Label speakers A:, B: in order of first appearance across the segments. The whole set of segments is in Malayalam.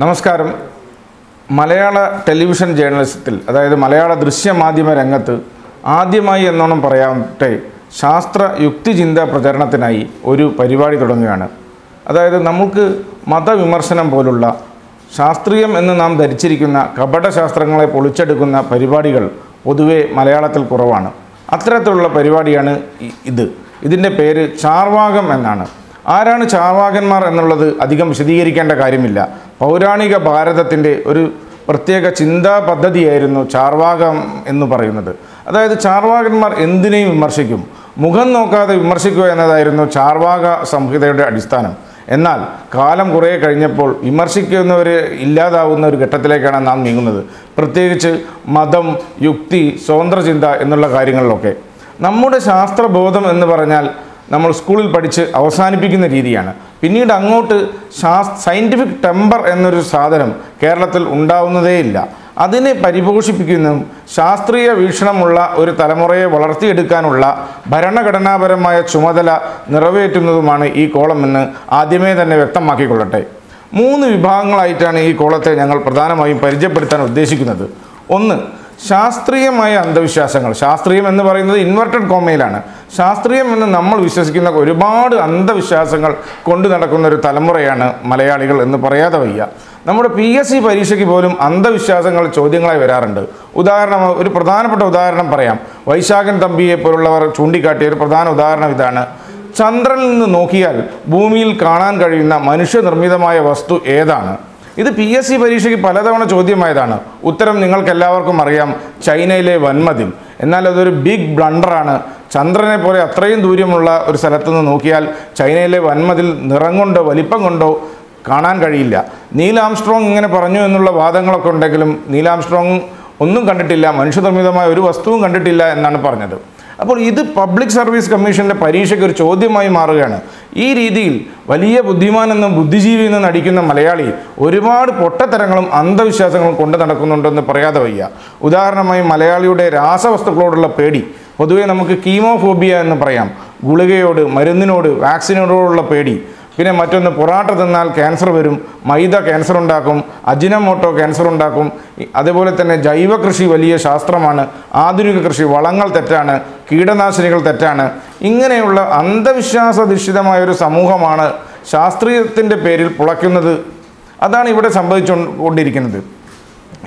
A: നമസ്കാരം. മലയാള ടെലിവിഷൻ ജേർണലിസത്തിൽ അതായത് മലയാള ദൃശ്യമാധ്യമ രംഗത്ത് ആദ്യമായി എന്നോണം പറയാട്ടെ ശാസ്ത്ര യുക്തിചിന്ത പ്രചരണത്തിനായി ഒരു പരിപാടി തുടങ്ങുകയാണ്. അതായത് നമുക്ക് മതവിമർശനം പോലുള്ള ശാസ്ത്രീയം എന്ന് നാം ധരിച്ചിരിക്കുന്ന കപടശാസ്ത്രങ്ങളെ പൊളിച്ചെടുക്കുന്ന പരിപാടികൾ പൊതുവെ മലയാളത്തിൽ കുറവാണ്. അത്തരത്തിലുള്ള പരിപാടിയാണ് ഇത്. ഇതിന്റെ പേര് ചാർവാകം എന്നാണ്. ആരാണ് ചാർവാകന്മാർ എന്നുള്ളത് അധികം വിശദീകരിക്കേണ്ട കാര്യമില്ല. പൗരാണിക ഭാരതത്തിന്റെ ഒരു പ്രത്യേക ചിന്താ പദ്ധതിയായിരുന്നു ചാർവാകം എന്ന് പറയുന്നത്. അതായത് ചാർവാകന്മാർ എന്തിനേയും വിമർശിക്കും. മുഖം നോക്കാതെ വിമർശിക്കുക എന്നതായിരുന്നു ചാർവാക സംഹിതയുടെ അടിസ്ഥാനം. എന്നാൽ കാലം കുറേ കഴിഞ്ഞപ്പോൾ വിമർശിക്കുന്നവർ ഇല്ലാതാവുന്ന ഒരു ഘട്ടത്തിലേക്കാണ് നാം നീങ്ങുന്നത്. പ്രത്യേകിച്ച് മതം യുക്തി സ്വതന്ത്രചിന്ത എന്നുള്ള കാര്യങ്ങളിലൊക്കെ. നമ്മുടെ ശാസ്ത്രബോധം എന്ന് പറഞ്ഞാൽ നമ്മൾ സ്കൂളിൽ പഠിച്ച് അവസാനിപ്പിക്കുന്ന രീതിയാണ്. പിന്നീട് അങ്ങോട്ട് ശാസ് സയന്റിഫിക് ടെമ്പർ എന്നൊരു സാധനം കേരളത്തിൽ ഉണ്ടാവുന്നതേയില്ല. അതിനെ പരിപോഷിപ്പിക്കുന്നതും ശാസ്ത്രീയ വീക്ഷണമുള്ള ഒരു തലമുറയെ വളർത്തിയെടുക്കാനുള്ള ഭരണഘടനാപരമായ ചുമതല നിറവേറ്റുന്നതുമാണ് ഈ കോളം എന്ന് ആദ്യമേ തന്നെ വ്യക്തമാക്കിക്കൊള്ളട്ടെ. മൂന്ന് വിഭാഗങ്ങളായിട്ടാണ് ഈ കോളത്തെ ഞങ്ങൾ പ്രധാനമായും പരിചയപ്പെടുത്താൻ ഉദ്ദേശിക്കുന്നത്. ഒന്ന് ശാസ്ത്രീയമായ അന്ധവിശ്വാസങ്ങൾ. ശാസ്ത്രീയം എന്ന് പറയുന്നത് ഇൻവെർട്ടഡ് കോമയിലാണ് ശാസ്ത്രീയം എന്ന് നമ്മൾ വിശ്വസിക്കുന്ന ഒരുപാട് അന്ധവിശ്വാസങ്ങൾ കൊണ്ടു നടക്കുന്ന ഒരു തലമുറയാണ് മലയാളികൾ എന്ന് പറയാതെ വയ്യ. നമ്മുടെ പി എസ് സി പരീക്ഷയ്ക്ക് പോലും അന്ധവിശ്വാസങ്ങൾ ചോദ്യങ്ങളായി വരാറുണ്ട്. ഉദാഹരണം ഒരു പ്രധാനപ്പെട്ട ഉദാഹരണം പറയാം. വൈശാഖൻ തമ്പിയെ പോലുള്ളവർ ചൂണ്ടിക്കാട്ടിയ ഒരു പ്രധാന ഉദാഹരണം ഇതാണ്. ചന്ദ്രനിൽ നിന്ന് നോക്കിയാൽ ഭൂമിയിൽ കാണാൻ കഴിയുന്ന മനുഷ്യനിർമ്മിതമായ വസ്തു ഏതാണ്? ഇത് പി എസ് സി പരീക്ഷയ്ക്ക് പലതവണ ചോദ്യമായതാണ്. ഉത്തരം നിങ്ങൾക്ക് എല്ലാവർക്കും അറിയാം. ചൈനയിലെ വൻമതിൽ. എന്നാൽ അതൊരു ബിഗ് ബ്ലണ്ടറാണ് ചന്ദ്രനെ പോലെ അത്രയും ദൂരമുള്ള ഒരു സ്ഥലത്തു നിന്ന് നോക്കിയാൽ ചൈനയിലെ വന്മതിൽ നിറം കൊണ്ടോ വലിപ്പം കൊണ്ടോ കാണാൻ കഴിയില്ല. നീലാംസ്ട്രോങ് ഇങ്ങനെ പറഞ്ഞു എന്നുള്ള വാദങ്ങളൊക്കെ ഉണ്ടെങ്കിലും നീലാംസ്ട്രോങ് ഒന്നും കണ്ടിട്ടില്ല. മനുഷ്യനിർമ്മിതമായ ഒരു വസ്തുവും കണ്ടിട്ടില്ല എന്നാണ് പറഞ്ഞത്. അപ്പോൾ ഇത് പബ്ലിക് സർവീസ് കമ്മീഷന്റെ പരീക്ഷയ്ക്ക് ഒരു ചോദ്യമായി മാറുകയാണ്. ഈ രീതിയിൽ വലിയ ബുദ്ധിമാനെന്നും ബുദ്ധിജീവി എന്നും നടിക്കുന്ന മലയാളി ഒരുപാട് പൊട്ടത്തരങ്ങളും അന്ധവിശ്വാസങ്ങളും കൊണ്ട് നടക്കുന്നുണ്ടെന്ന് പറയാതെ വയ്യ. ഉദാഹരണമായി മലയാളിയുടെ രാസവസ്തുക്കളോടുള്ള പേടി. പൊതുവെ നമുക്ക് കീമോഫോബിയ എന്ന് പറയാം. ഗുളികയോട് മരുന്നിനോട് വാക്സിനോടുള്ള പേടി. പിന്നെ മറ്റൊന്ന് പൊറാട്ട തിന്നാൽ ക്യാൻസർ വരും മൈദ ക്യാൻസർ ഉണ്ടാക്കും അജിനമോട്ടോ ക്യാൻസർ ഉണ്ടാക്കും. അതുപോലെ തന്നെ ജൈവ കൃഷി വലിയ ശാസ്ത്രമാണ് ആധുനിക കൃഷി വളങ്ങൾ തെറ്റാണ് കീടനാശിനികൾ തെറ്റാണ്. ഇങ്ങനെയുള്ള അന്ധവിശ്വാസധിഷ്ഠിതമായ ഒരു സമൂഹമാണ് ശാസ്ത്രീയത്തിന്റെ പേരിൽ പുളയ്ക്കുന്നത്. അതാണ് ഇവിടെ സംഭവിച്ചുകൊണ്ടിരിക്കുന്നത്.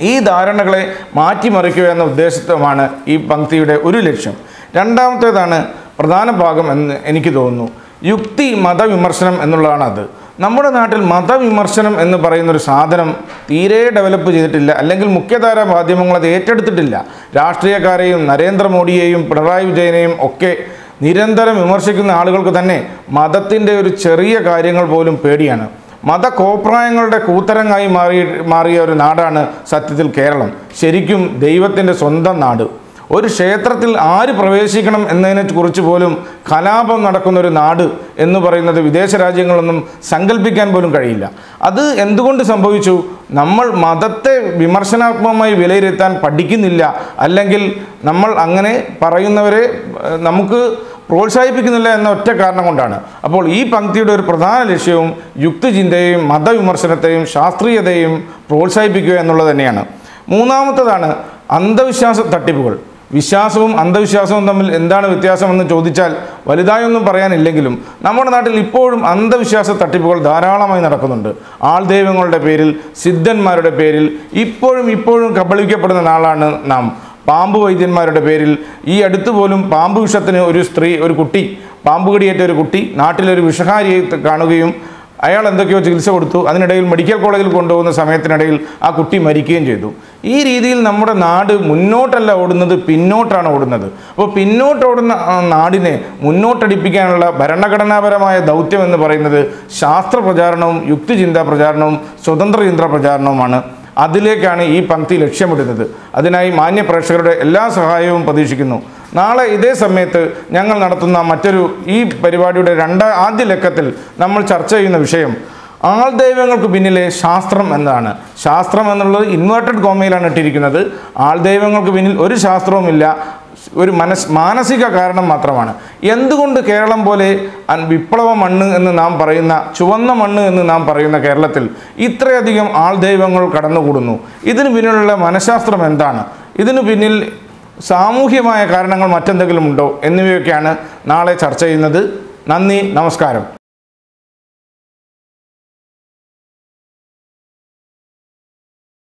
A: ഈ ധാരണകളെ മാറ്റിമറിക്കുക എന്ന ഉദ്ദേശത്വമാണ് ഈ പങ്ക്തിയുടെ ഒരു ലക്ഷ്യം. രണ്ടാമത്തേതാണ് പ്രധാന ഭാഗം എന്ന് എനിക്ക് തോന്നുന്നു. യുക്തി മതവിമർശനം എന്നുള്ളതാണ് അത്. നമ്മുടെ നാട്ടിൽ മതവിമർശനം എന്ന് പറയുന്നൊരു സാധനം തീരെ ഡെവലപ്പ് ചെയ്തിട്ടില്ല. അല്ലെങ്കിൽ മുഖ്യധാര മാധ്യമങ്ങൾ അത് ഏറ്റെടുത്തിട്ടില്ല. രാഷ്ട്രീയക്കാരെയും നരേന്ദ്രമോദിയെയും പിണറായി വിജയനെയും ഒക്കെ നിരന്തരം വിമർശിക്കുന്ന ആളുകൾക്ക് തന്നെ മതത്തിന്റെ ഒരു ചെറിയ കാര്യങ്ങൾ പോലും പേടിയാണ്. മതകോപ്രായങ്ങളുടെ കൂത്തരങ്ങായി മാറി മാറിയ ഒരു നാടാണ് സത്യത്തിൽ കേരളം. ശരിക്കും ദൈവത്തിന്റെ സ്വന്തം നാട്. ഒരു ക്ഷേത്രത്തിൽ ആര് പ്രവേശിക്കണം എന്നതിനെ കുറിച്ച് പോലും കലാപം നടക്കുന്ന ഒരു നാട് എന്ന് പറയുന്നത് വിദേശ രാജ്യങ്ങളൊന്നും സങ്കല്പിക്കാൻ പോലും കഴിയില്ല. അത് എന്തുകൊണ്ട് സംഭവിച്ചു? നമ്മൾ മതത്തെ വിമർശനാത്മകമായി വിലയിരുത്താൻ പഠിക്കുന്നില്ല. അല്ലെങ്കിൽ നമ്മൾ അങ്ങനെ പറയുന്നവരെ നമുക്ക് പ്രോത്സാഹിപ്പിക്കുന്നില്ല എന്ന ഒറ്റ കാരണം കൊണ്ടാണ്. അപ്പോൾ ഈ പങ്ക്തിയുടെ ഒരു പ്രധാന ലക്ഷ്യവും യുക്തിചിന്തയെയും മതവിമർശനത്തെയും ശാസ്ത്രീയതയും പ്രോത്സാഹിപ്പിക്കുക എന്നുള്ളത് തന്നെയാണ്. മൂന്നാമത്തതാണ് അന്ധവിശ്വാസ തട്ടിപ്പുകൾ. വിശ്വാസവും അന്ധവിശ്വാസവും തമ്മിൽ എന്താണ് വ്യത്യാസമെന്ന് ചോദിച്ചാൽ വലുതായൊന്നും പറയാനില്ലെങ്കിലും നമ്മുടെ നാട്ടിൽ ഇപ്പോഴും അന്ധവിശ്വാസ തട്ടിപ്പുകൾ ധാരാളമായി നടക്കുന്നുണ്ട്. ആൾ ദൈവങ്ങളുടെ പേരിൽ സിദ്ധന്മാരുടെ പേരിൽ ഇപ്പോഴും ഇപ്പോഴും കബളിക്കപ്പെടുന്ന നാളാണ് നാം. പാമ്പ് വൈദ്യന്മാരുടെ പേരിൽ ഈ അടുത്ത് പോലും പാമ്പ് വിഷത്തിന് ഒരു സ്ത്രീ ഒരു കുട്ടി പാമ്പ് കടിയേറ്റ ഒരു കുട്ടി നാട്ടിലൊരു വിഷഹാരിയെ കാണുകയും അയാൾ എന്തൊക്കെയോ ചികിത്സ കൊടുത്തു. അതിനിടയിൽ മെഡിക്കൽ കോളേജിൽ കൊണ്ടുപോകുന്ന സമയത്തിനിടയിൽ ആ കുട്ടി മരിക്കുകയും ചെയ്തു. ഈ രീതിയിൽ നമ്മുടെ നാട് മുന്നോട്ടല്ല ഓടുന്നത് പിന്നോട്ടാണ് ഓടുന്നത്. അപ്പോൾ പിന്നോട്ടോടുന്ന നാടിനെ മുന്നോട്ടടിപ്പിക്കാനുള്ള ഭരണഘടനാപരമായ ദൗത്യം എന്ന് പറയുന്നത് ശാസ്ത്ര പ്രചാരണവും യുക്തിചിന്താ പ്രചാരണവും സ്വതന്ത്ര ചിന്ത പ്രചാരണവുമാണ്. അതിലേക്കാണ് ഈ പങ്ക്തി ലക്ഷ്യമിടുന്നത്. അതിനായി മാന്യ പ്രേക്ഷകരുടെ എല്ലാ സഹായവും പ്രതീക്ഷിക്കുന്നു. നാളെ ഇതേ സമയത്ത് ഞങ്ങൾ നടത്തുന്ന മറ്റൊരു ഈ പരിപാടിയുടെ രണ്ടാം ആദ്യ ലക്കത്തിൽ നമ്മൾ ചർച്ച ചെയ്യുന്ന വിഷയം ആൾദൈവങ്ങൾക്ക് പിന്നിലെ ശാസ്ത്രം എന്താണ്? ശാസ്ത്രം എന്നുള്ളത് ഇൻവേർട്ടഡ് കോമയിലാണ് ഇട്ടിരിക്കുന്നത്. ആൾ ദൈവങ്ങൾക്ക് പിന്നിൽ ഒരു ശാസ്ത്രവുമില്ല ഒരു മനസ് മാനസിക കാരണം മാത്രമാണ്. എന്തുകൊണ്ട് കേരളം പോലെ വിപ്ലവ മണ്ണ് എന്ന് നാം പറയുന്ന ചുവന്ന മണ്ണ് എന്ന് നാം പറയുന്ന കേരളത്തിൽ ഇത്രയധികം ആൾ ദൈവങ്ങൾ കടന്നുകൂടുന്നു? ഇതിനു പിന്നിലുള്ള മനഃശാസ്ത്രം എന്താണ്? ഇതിനു പിന്നിൽ സാമൂഹ്യമായ കാരണങ്ങൾ മറ്റെന്തെങ്കിലും ഉണ്ടോ? എന്നിവയൊക്കെയാണ് നാളെ ചർച്ച ചെയ്യുന്നത്. നന്ദി നമസ്കാരം.